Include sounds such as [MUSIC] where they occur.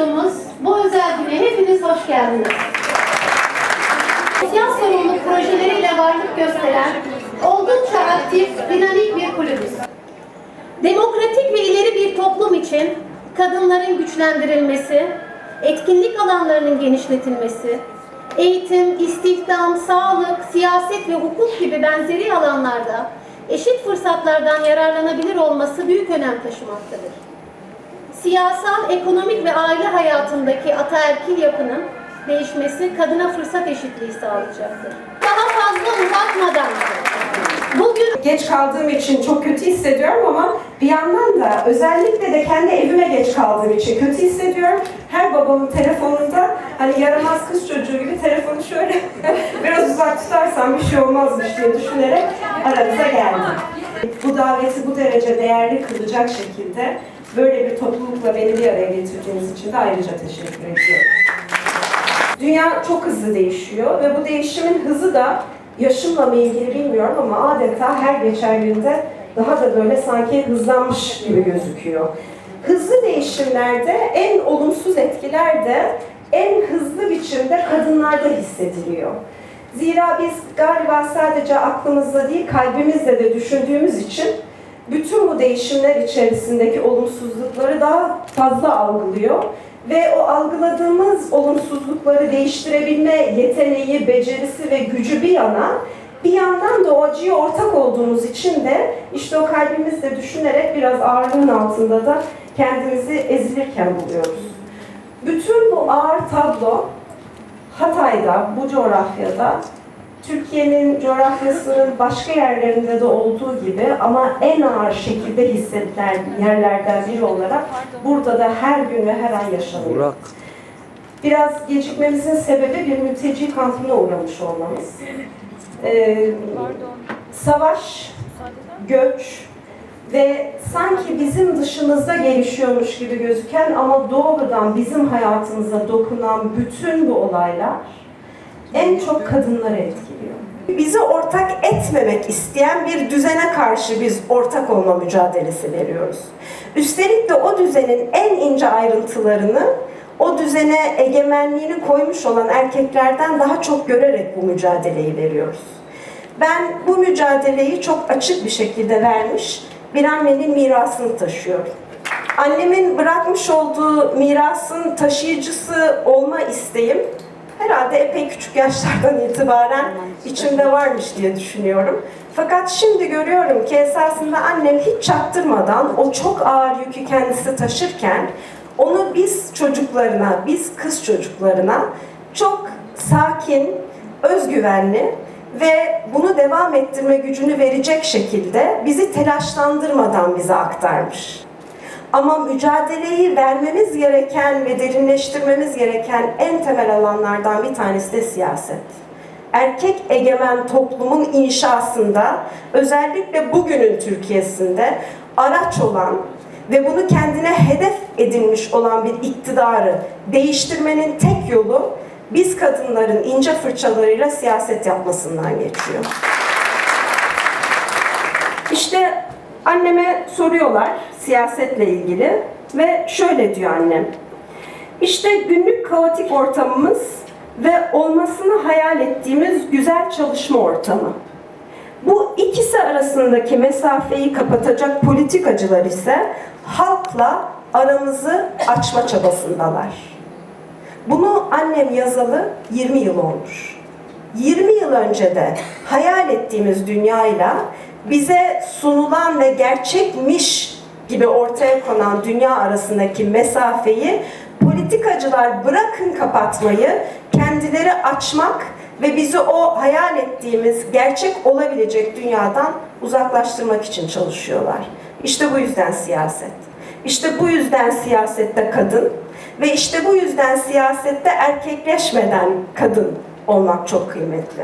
buluştuğumuz bu özel güne hepiniz hoş geldiniz. Sosyal sorumluluk projeleriyle varlık gösteren oldukça aktif, dinamik bir kulübüz. Demokratik ve ileri bir toplum için kadınların güçlendirilmesi, etkinlik alanlarının genişletilmesi, eğitim, istihdam, sağlık, siyaset ve hukuk gibi benzeri alanlarda eşit fırsatlardan yararlanabilir olması büyük önem taşımaktadır. Siyasal, ekonomik ve aile hayatındaki ataerkil yapının değişmesi kadına fırsat eşitliği sağlayacaktır. Daha fazla uzatmadan bugün Geç kaldığım için çok kötü hissediyorum ama bir yandan da özellikle de kendi evime geç kaldığım için kötü hissediyorum. Her babamın telefonunda hani yaramaz kız çocuğu gibi telefonu şöyle [LAUGHS] biraz uzak tutarsam bir şey olmazmış diye düşünerek aranıza geldim. Bu daveti bu derece değerli kılacak şekilde böyle bir toplulukla beni bir araya getirdiğiniz için de ayrıca teşekkür ediyorum. Dünya çok hızlı değişiyor ve bu değişimin hızı da yaşımla mı ilgili bilmiyorum ama adeta her geçen günde daha da böyle sanki hızlanmış gibi gözüküyor. Hızlı değişimlerde en olumsuz etkiler de en hızlı biçimde kadınlarda hissediliyor. Zira biz galiba sadece aklımızda değil kalbimizle de düşündüğümüz için bütün bu değişimler içerisindeki olumsuzlukları daha fazla algılıyor ve o algıladığımız olumsuzlukları değiştirebilme yeteneği, becerisi ve gücü bir yana bir yandan da o acıya ortak olduğumuz için de işte o kalbimizle düşünerek biraz ağırlığın altında da kendimizi ezilirken buluyoruz. Bütün bu ağır tablo Hatay'da, bu coğrafyada Türkiye'nin coğrafyasının başka yerlerinde de olduğu gibi ama en ağır şekilde hissedilen yerlerden biri olarak burada da her gün ve her ay yaşanıyor. Burak. Biraz gecikmemizin sebebi bir mülteci kampına uğramış olmamız. Ee, savaş, göç ve sanki bizim dışımızda gelişiyormuş gibi gözüken ama doğrudan bizim hayatımıza dokunan bütün bu olaylar en çok kadınları etkiliyor. Bizi ortak etmemek isteyen bir düzene karşı biz ortak olma mücadelesi veriyoruz. Üstelik de o düzenin en ince ayrıntılarını o düzene egemenliğini koymuş olan erkeklerden daha çok görerek bu mücadeleyi veriyoruz. Ben bu mücadeleyi çok açık bir şekilde vermiş bir annenin mirasını taşıyorum. Annemin bırakmış olduğu mirasın taşıyıcısı olma isteğim herhalde epey küçük yaşlardan itibaren içimde varmış diye düşünüyorum. Fakat şimdi görüyorum ki esasında annem hiç çaktırmadan o çok ağır yükü kendisi taşırken onu biz çocuklarına, biz kız çocuklarına çok sakin, özgüvenli ve bunu devam ettirme gücünü verecek şekilde bizi telaşlandırmadan bize aktarmış. Ama mücadeleyi vermemiz gereken ve derinleştirmemiz gereken en temel alanlardan bir tanesi de siyaset. Erkek egemen toplumun inşasında özellikle bugünün Türkiye'sinde araç olan ve bunu kendine hedef edinmiş olan bir iktidarı değiştirmenin tek yolu biz kadınların ince fırçalarıyla siyaset yapmasından geçiyor. İşte anneme soruyorlar siyasetle ilgili ve şöyle diyor annem. İşte günlük kaotik ortamımız ve olmasını hayal ettiğimiz güzel çalışma ortamı. Bu ikisi arasındaki mesafeyi kapatacak politikacılar ise halkla aramızı açma çabasındalar. Bunu annem yazalı 20 yıl olmuş. 20 yıl önce de hayal ettiğimiz dünyayla bize sunulan ve gerçekmiş gibi ortaya konan dünya arasındaki mesafeyi politikacılar bırakın kapatmayı, kendileri açmak ve bizi o hayal ettiğimiz gerçek olabilecek dünyadan uzaklaştırmak için çalışıyorlar. İşte bu yüzden siyaset. İşte bu yüzden siyasette kadın ve işte bu yüzden siyasette erkekleşmeden kadın olmak çok kıymetli.